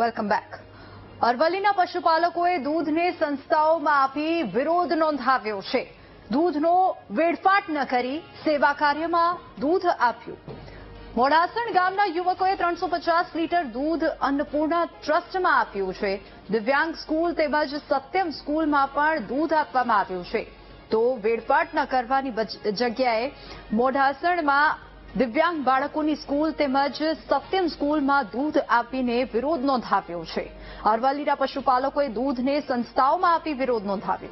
Welcome back અરવલ્લીના પશુપાલકોએ દૂધને સંસ્થાઓમાં આપી વિરોધ નોંધાવ્યો છે. દૂધનો વેડફાટ ન કરી સેવા કાર્યમાં દૂધ આપ્યું. મોડાસણ ગામના યુવકોએ ત્રણસો પચાસ લીટર દૂધ અન્નપૂર્ણા ટ્રસ્ટમાં આપ્યું છે. દિવ્યાંગ સ્કૂલ તેમજ સત્યમ સ્કૂલમાં પણ દૂધ આપવામાં આવ્યું છે. તો વેડફાટ ન કરવાની જગ્યાએ મોઢાસણમાં દિવ્યાંગ બાળકોની સ્કૂલ તેમજ સત્યમ સ્કૂલમાં દૂધ આપીને વિરોધ નોંધાવ્યો છે. અરવલ્લીના પશુપાલકોએ દૂધને સંસ્થાઓમાં આપી વિરોધ નોંધાવ્યો.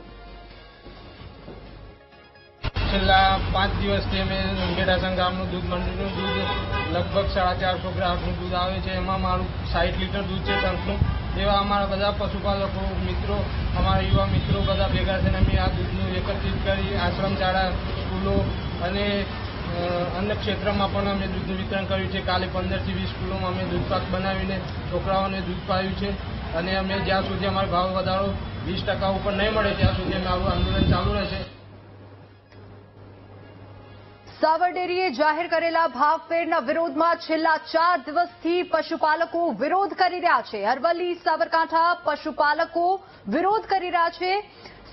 છેલ્લા પાંચ દિવસથી અમે ગેડાસણ ગામનું દૂધ મંડળનું દૂધ લગભગ સાડા ચારસો ગ્રાહકનું દૂધ આવે છે. એમાં મારું સાઠ લીટર દૂધ છે ટંકનું. એવા અમારા બધા પશુપાલકો, મિત્રો, અમારા યુવા મિત્રો બધા ભેગા થઈને અમે આ દૂધનું એકત્રિત કરી આશ્રમ શાળા સ્કૂલો અને અન્ય ક્ષેત્રમાં પણ અમે દૂધનું વિતરણ કર્યું છે. કાલે પંદરથી વીસ સ્કૂલોમાં અમે દૂધપાક બનાવીને છોકરાઓને દૂધ પાયું છે. અને અમે જ્યાં સુધી અમારો ભાવ વધારો વીસ ટકા ઉપર નહીં મળે ત્યાં સુધી અમે આવું આંદોલન ચાલુ રહેશે. સાવર ડેરીએ જાહેર કરેલા ભાવફેરના વિરોધમાં છેલ્લા ચાર દિવસથી પશુપાલકો વિરોધ કરી રહ્યા છે. અરવલ્લી, સાબરકાંઠા પશુપાલકો વિરોધ કરી રહ્યા છે.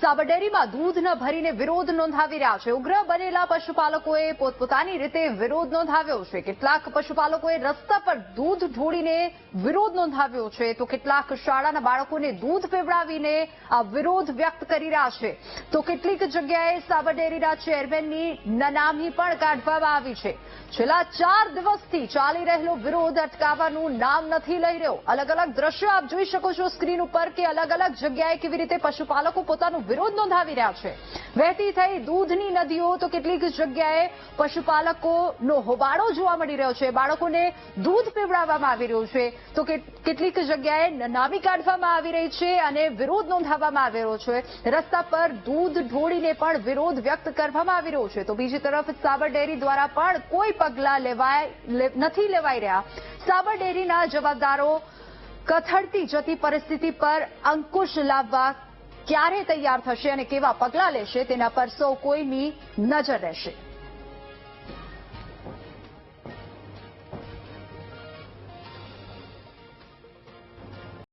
સાબર ડેરીમાં દૂધ ન ભરીને વિરોધ નોંધાવી રહ્યા છે. ઉગ્ર બનેલા પશુપાલકોએ પોતપોતાની રીતે વિરોધ નોંધાવ્યો છે. કેટલાક પશુપાલકોએ રસ્તા પર દૂધ ઢોળીને વિરોધ નોંધાવ્યો છે. તો કેટલાક શાળાના બાળકોને દૂધ પીવડાવીને આ વિરોધ વ્યક્ત કરી રહ્યા છે. તો કેટલીક જગ્યાએ સાબર ડેરીના ચેરમેનની નનામી પણ કાઢવામાં આવી છે. છેલ્લા ચાર દિવસથી ચાલી રહેલો વિરોધ અટકાવવાનું નામ નથી લઈ રહ્યો. અલગ અલગ દ્રશ્યો આપ જોઈ શકો છો સ્ક્રીન ઉપર કે અલગ અલગ જગ્યાએ કેવી રીતે પશુપાલકો પોતાનો વિરોધ નોંધાવી રહ્યા છે. વહેતી થઈ દૂધની નદીઓ તો કેટલીક જગ્યાએ પશુપાલકોનો હોબાળો જોવા મળી રહ્યો છે. બાળકોને દૂધ પીવડાવવામાં આવી રહ્યું છે. તો કેટલીક જગ્યાએ નનામી કાઢવામાં આવી રહી છે અને વિરોધ નોંધાવવામાં આવી રહ્યો છે. રસ્તા પર દૂધ ઢોળીને પણ વિરોધ વ્યક્ત કરવામાં આવી રહ્યો છે. તો બીજી તરફ સાબર ડેરી દ્વારા પણ કોઈ પગલાં લેવાય નથી લેવાઈ રહ્યા. સાબર ડેરીના જવાબદારો કથળતી જતી પરિસ્થિતિ પર અંકુશ લાવવા ક્યારે તૈયાર થશે અને કેવા પગલાં લેશે તેના પર સૌ કોઈની નજર રહેશે.